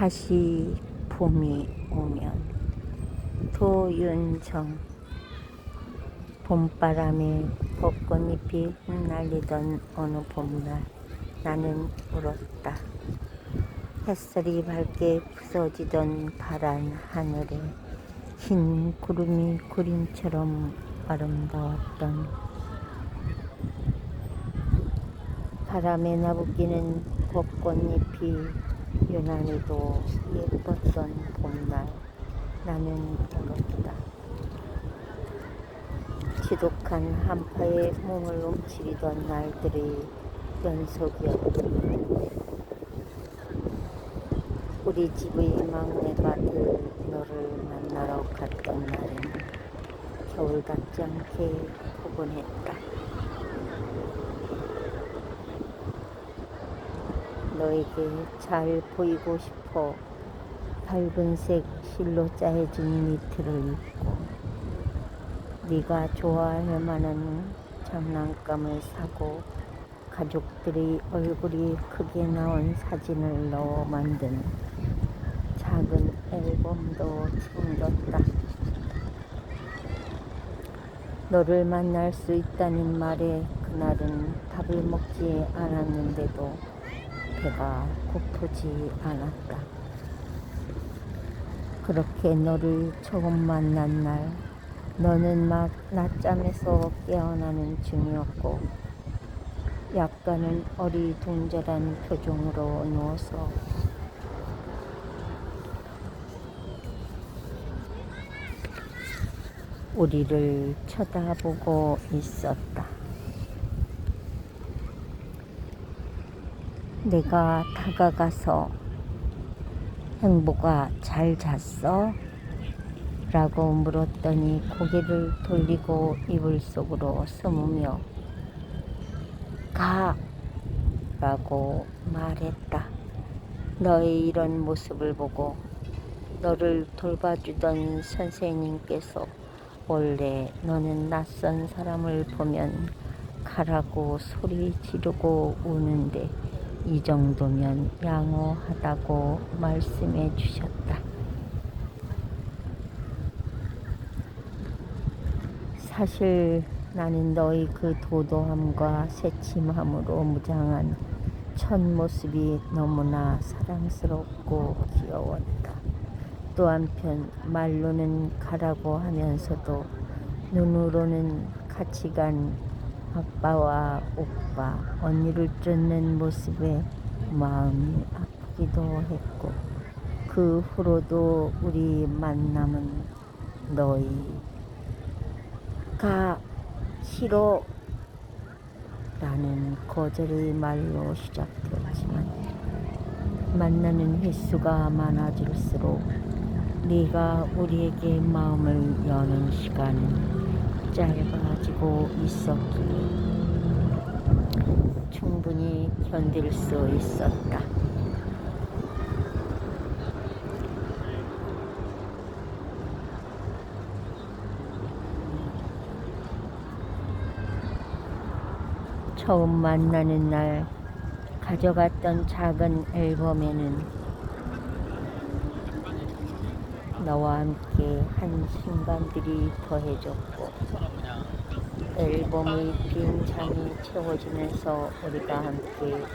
다시 봄이 오면 도윤정 봄바람에 벚꽃잎이 흩날리던 어느 봄날 나는 울었다. 햇살이 밝게 부서지던 파란 하늘에 흰 구름이 그림처럼 아름다웠던 바람에 나부끼는 벚꽃잎이 유난히도 예뻤던 봄날 나는 울었다. 지독한 한파에 몸을 움츠리던 날들의 연속이었다. 우리 집의 막내가 늘 너를 만나러 갔던 날에는 겨울 같지 않게 포근했다. 너에게 잘 보이고 싶어 밝은색 실로 짜여진 니트를 입고 네가 좋아할 만한 장난감을 사고 가족들의 얼굴이 크게 나온 사진을 넣어 만든 작은 앨범도 챙겼다. 너를 만날 수 있다는 말에 그날은 밥을 먹지 않았는데도 배가 고프지 않았다. 그렇게 너를 처음 만난 날, 너는 막 낮잠에서 깨어나는 중이었고, 약간은 어리둥절한 표정으로 누워서 우리를 쳐다보고 있었다. 내가 다가가서 행복아 잘 잤어? 라고 물었더니 고개를 돌리고 이불 속으로 숨으며 가! 라고 말했다. 너의 이런 모습을 보고 너를 돌봐주던 선생님께서 원래 너는 낯선 사람을 보면 가라고 소리 지르고 우는데 이 정도면 양호하다고 말씀해 주셨다. 사실 나는 너의 그 도도함과 새침함으로 무장한 첫 모습이 너무나 사랑스럽고 귀여웠다. 또 한편 말로는 가라고 하면서도 눈으로는 같이 간 아빠와 오빠, 언니를 쫓는 모습에 마음이 아프기도 했고 그 후로도 우리 만남은 너희 가 싫어 라는 거절의 말로 시작되었지만 만나는 횟수가 많아질수록 네가 우리에게 마음을 여는 시간은 짧아지고 있었기에 충분히 견딜 수 있었다. 처음 만나는 날 가져갔던 작은 앨범에는 너와 함께 한 순간들이 더해졌고 앨범의 빈 장이 채워지면서 우리가 함께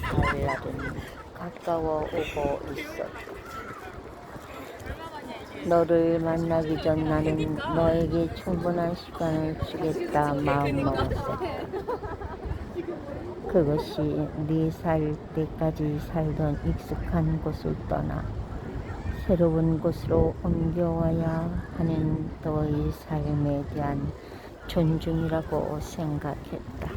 살 날은 가까워 오고 있었다. 너를 만나기 전 나는 너에게 충분한 시간을 주겠다 마음먹었었다. 그것이 네 살 때까지 살던 익숙한 곳을 떠나 새로운 곳으로 옮겨와야 하는 너의 삶에 대한 존중이라고 생각했다.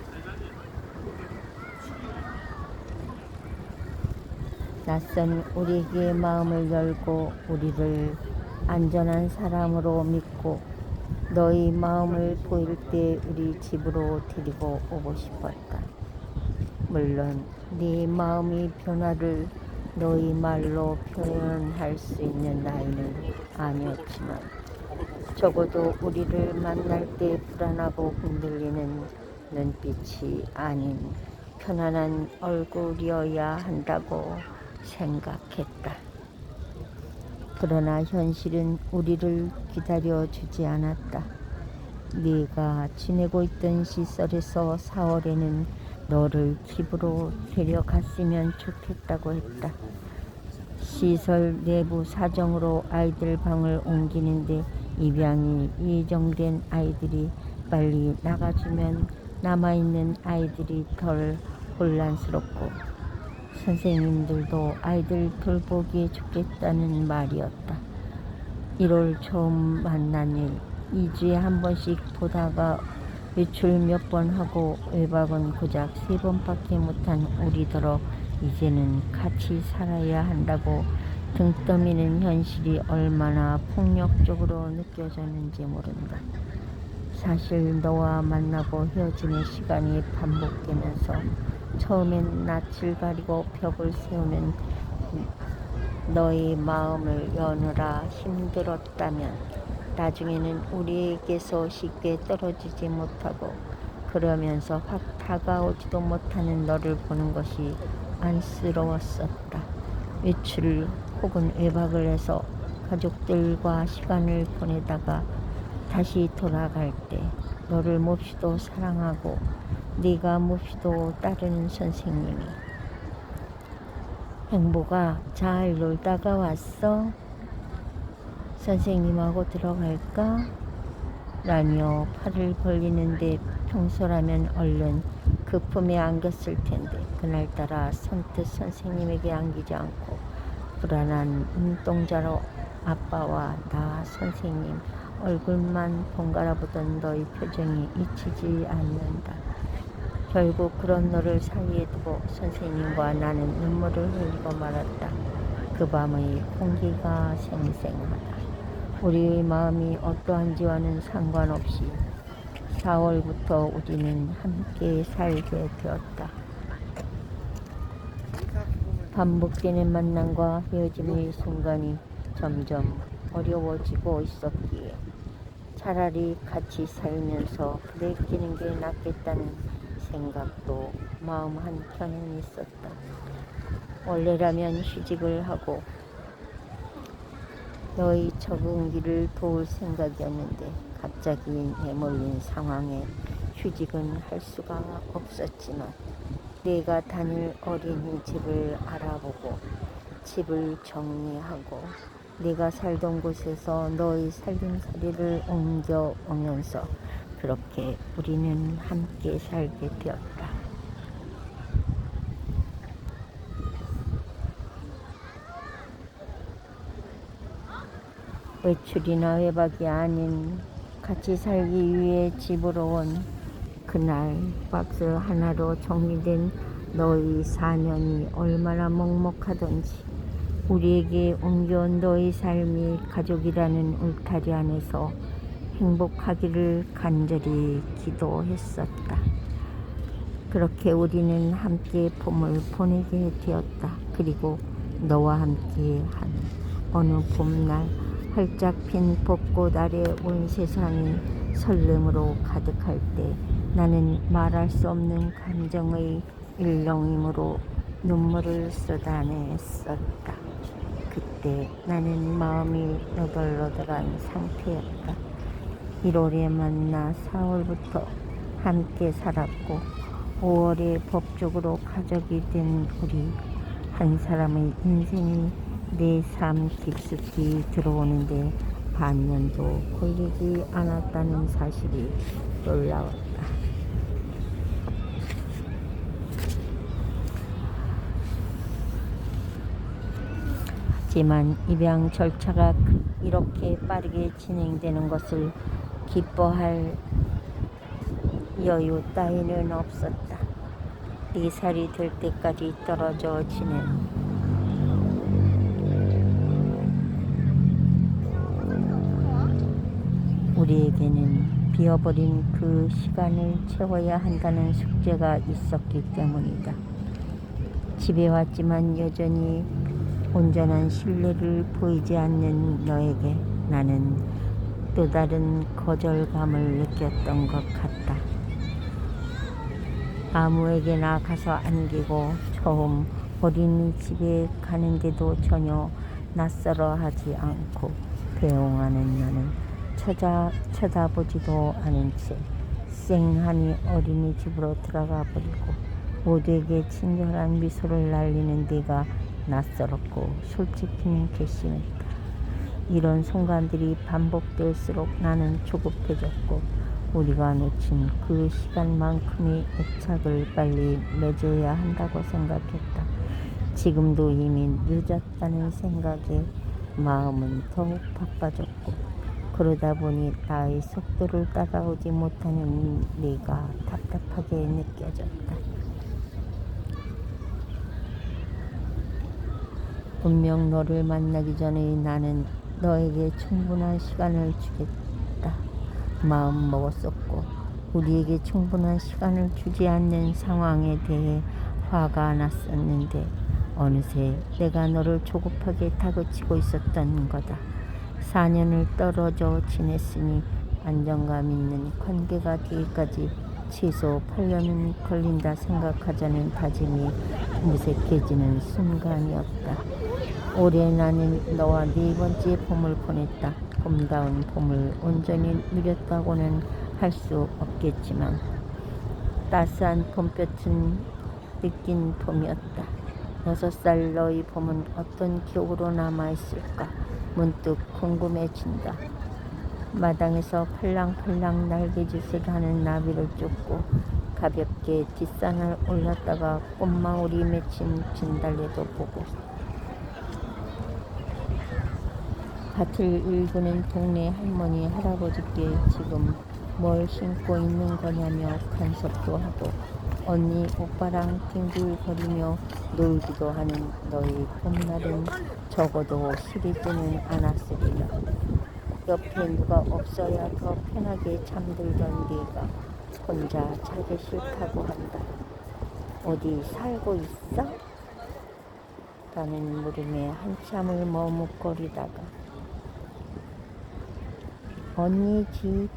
낯선 우리에게 마음을 열고 우리를 안전한 사람으로 믿고 너의 마음을 보일 때 우리 집으로 데리고 오고 싶었다. 물론 네 마음의 변화를 너의 말로 표현할 수 있는 나이는 아니었지만 적어도 우리를 만날 때 불안하고 흔들리는 눈빛이 아닌 편안한 얼굴이어야 한다고 생각했다. 그러나 현실은 우리를 기다려 주지 않았다. 네가 지내고 있던 시설에서 4월에는 너를 집으로 데려갔으면 좋겠다고 했다. 시설 내부 사정으로 아이들 방을 옮기는데 입양이 예정된 아이들이 빨리 나가주면 남아있는 아이들이 덜 혼란스럽고 선생님들도 아이들 돌보기에 좋겠다는 말이었다. 1월 처음 만난 일, 2주에 한 번씩 보다가 외출 몇 번 하고 외박은 고작 세 번밖에 못한 우리더러 이제는 같이 살아야 한다고 등 떠미는 현실이 얼마나 폭력적으로 느껴졌는지 모른다. 사실 너와 만나고 헤어지는 시간이 반복되면서 처음엔 낯을 가리고 벽을 세우는 너의 마음을 여느라 힘들었다면 나중에는 우리에게서 쉽게 떨어지지 못하고 그러면서 확 다가오지도 못하는 너를 보는 것이 안쓰러웠었다. 외출 혹은 외박을 해서 가족들과 시간을 보내다가 다시 돌아갈 때 너를 몹시도 사랑하고 네가 몹시도 따르는 선생님이 행복아 잘 놀다가 왔어? 선생님하고 들어갈까? 라며 팔을 벌리는데 평소라면 얼른 그 품에 안겼을 텐데 그날따라 선뜻 선생님에게 안기지 않고 불안한 눈동자로 아빠와 나 선생님 얼굴만 번갈아 보던 너의 표정이 잊히지 않는다. 결국 그런 너를 사이에 두고 선생님과 나는 눈물을 흘리고 말았다. 그 밤의 공기가 생생하다. 우리의 마음이 어떠한지와는 상관없이 4월부터 우리는 함께 살게 되었다. 반복되는 만남과 헤어짐의 순간이 점점 어려워지고 있었기에 차라리 같이 살면서 부대끼는 게 낫겠다는 생각도 마음 한켠에 있었다. 원래라면 휴직을 하고 너의 적응기를 도울 생각이었는데 갑자기 내몰린 상황에 휴직은 할 수가 없었지만 내가 다닐 어린이집을 알아보고 집을 정리하고 내가 살던 곳에서 너의 살림살이를 옮겨오면서 그렇게 우리는 함께 살게 되었다. 외출이나 외박이 아닌 같이 살기 위해 집으로 온 그날 박스 하나로 정리된 너의 사년이 얼마나 먹먹하던지 우리에게 옮겨온 너의 삶이 가족이라는 울타리 안에서 행복하기를 간절히 기도했었다. 그렇게 우리는 함께 봄을 보내게 되었다. 그리고 너와 함께 한 어느 봄날 활짝 핀 벚꽃 아래 온 세상이 설렘으로 가득할 때 나는 말할 수 없는 감정의 일렁임으로 눈물을 쏟아냈었다. 그때 나는 마음이 너덜너덜한 상태였다. 1월에 만나 4월부터 함께 살았고 5월에 법적으로 가족이 된 우리 한 사람의 인생이 내삶 깊숙이 들어오는데 반년도 걸리지 않았다는 사실이 놀라웠다. 하지만 입양 절차가 이렇게 빠르게 진행되는 것을 기뻐할 여유 따위는 없었다. 네 살이 될 때까지 떨어져 지낸 우리에게는 비어버린 그 시간을 채워야 한다는 숙제가 있었기 때문이다. 집에 왔지만 여전히 온전한 신뢰를 보이지 않는 너에게 나는 또 다른 거절감을 느꼈던 것 같다. 아무에게나 가서 안기고 처음 어린이 집에 가는데도 전혀 낯설어 하지 않고 배웅하는 나는 쳐다, 쳐다보지도 않은 채 쌩하니 어린이 집으로 들어가 버리고 모두에게 친절한 미소를 날리는 네가 낯설었고 솔직히는 괘씸했다. 이런 순간들이 반복될수록 나는 조급해졌고 우리가 놓친 그 시간만큼의 애착을 빨리 맺어야 한다고 생각했다. 지금도 이미 늦었다는 생각에 마음은 더욱 바빠졌고 그러다 보니 나의 속도를 따라오지 못하는 네가 답답하게 느껴졌다. 분명 너를 만나기 전에 나는 너에게 충분한 시간을 주겠다. 마음 먹었었고, 우리에게 충분한 시간을 주지 않는 상황에 대해 화가 났었는데, 어느새 내가 너를 조급하게 다그치고 있었던 거다. 4년을 떨어져 지냈으니 안정감 있는 관계가 되기까지 최소 8년은 걸린다 생각하자는 다짐이 무색해지는 순간이었다. 올해 나는 너와 네 번째 봄을 보냈다. 봄다운 봄을 온전히 누렸다고는 할 수 없겠지만 따스한 봄볕은 느낀 봄이었다. 여섯 살 너의 봄은 어떤 기억으로 남아있을까 문득 궁금해진다. 마당에서 팔랑팔랑 날개짓을 하는 나비를 쫓고 가볍게 뒷산을 올랐다가 꽃망울이 맺힌 진달래도 보고 밭을 일구는 동네 할머니 할아버지께 지금 뭘 심고 있는 거냐며 간섭도 하고 언니 오빠랑 뒹굴거리며 놀기도 하는 너희 봄날은 적어도 시리지는 않았으리라 옆에 누가 없어야 더 편하게 잠들던 네가 혼자 자기 싫다고 한다 어디 살고 있어? 라는 물음에 한참을 머뭇거리다가 언니 집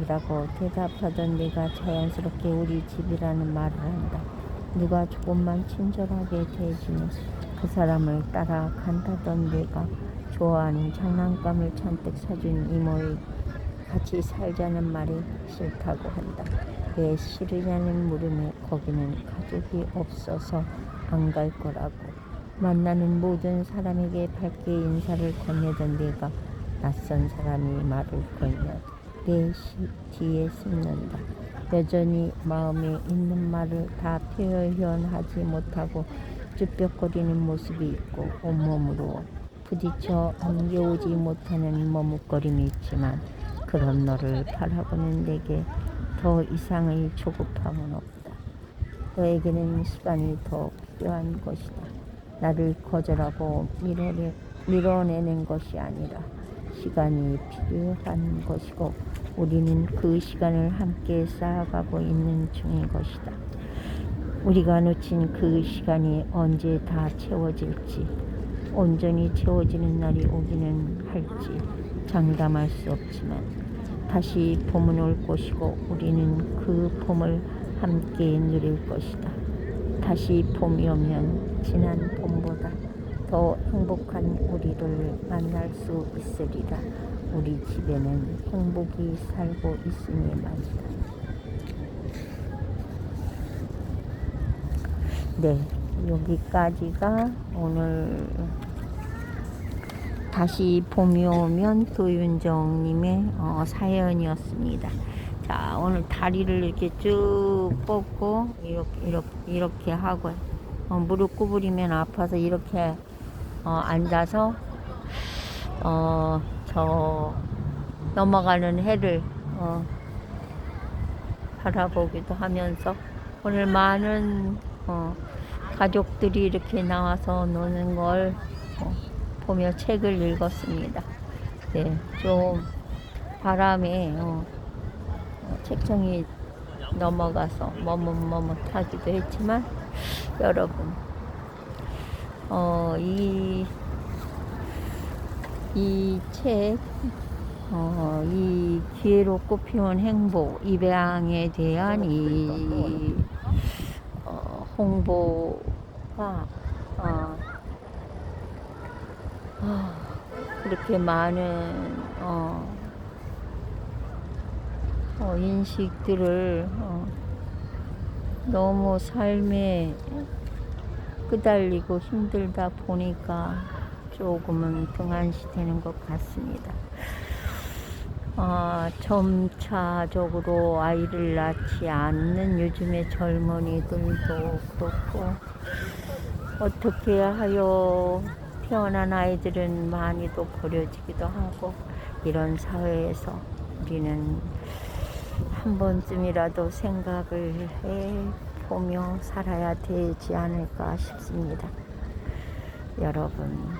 이라고 대답하던 내가 자연스럽게 우리 집이라는 말을 한다. 누가 조금만 친절하게 대해주면 그 사람을 따라 간다던 내가 좋아하는 장난감을 잔뜩 사준 이모의 같이 살자는 말이 싫다고 한다. 왜 싫으냐는 물음에 거기는 가족이 없어서 안 갈 거라고 만나는 모든 사람에게 밝게 인사를 건네던 내가 낯선 사람이 말을 걸면 내 시, 뒤에 숨는다. 여전히 마음에 있는 말을 다 표현하지 못하고 쭈뼛거리는 모습이 있고 온몸으로 부딪혀 안겨오지 못하는 머뭇거림이 있지만 그런 너를 바라보는 내게 더 이상의 조급함은 없다. 너에게는 시간이 더 필요한 것이다. 나를 거절하고 밀어내, 밀어내는 것이 아니라 시간이 필요한 것이고 우리는 그 시간을 함께 쌓아가고 있는 중인 것이다. 우리가 놓친 그 시간이 언제 다 채워질지 온전히 채워지는 날이 오기는 할지 장담할 수 없지만 다시 봄은 올 것이고 우리는 그 봄을 함께 누릴 것이다. 다시 봄이 오면 지난 봄보다 더 행복한 우리를 만날 수 있으리라. 우리 집에는 행복이 살고 있으니 말이다. 네, 여기까지가 오늘 다시 봄이 오면 도윤정님의 어, 사연이었습니다. 자, 오늘 다리를 이렇게 쭉 뻗고 이렇게 이렇게 이렇게 하고 어, 무릎 구부리면 아파서 이렇게 어, 앉아서 어, 저 넘어가는 해를 어, 바라보기도 하면서 오늘 많은 어, 가족들이 이렇게 나와서 노는 걸 어, 보며 책을 읽었습니다. 네, 좀 바람에 어, 어, 책정이 넘어가서 머뭇머뭇하기도 했지만 여러분 어, 이, 이 책, 어, 이 기회로 꽃피운 행복, 입양에 대한 이, 홍보가 어, 아, 그렇게 많은 어, 어, 인식들을 어, 너무 삶에 끄달리고 힘들다 보니까 조금은 등한시 되는 것 같습니다. 아, 점차적으로 아이를 낳지 않는 요즘의 젊은이들도 그렇고 어떻게 하여 태어난 아이들은 많이도 버려지기도 하고 이런 사회에서 우리는 한 번쯤이라도 생각을 해 보며 살아야 되지 않을까 싶습니다. 여러분,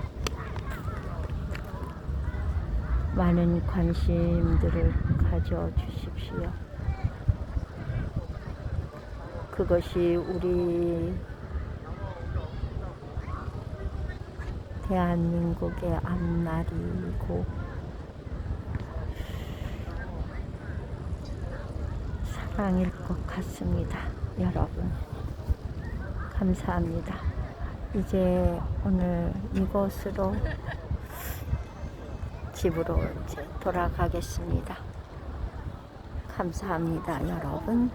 많은 관심들을 가져 주십시오. 그것이 우리 대한민국의 앞날이고 사랑일 것 같습니다. 여러분. 감사합니다. 이제 오늘 이곳으로 집으로 이제 돌아가겠습니다. 감사합니다, 여러분.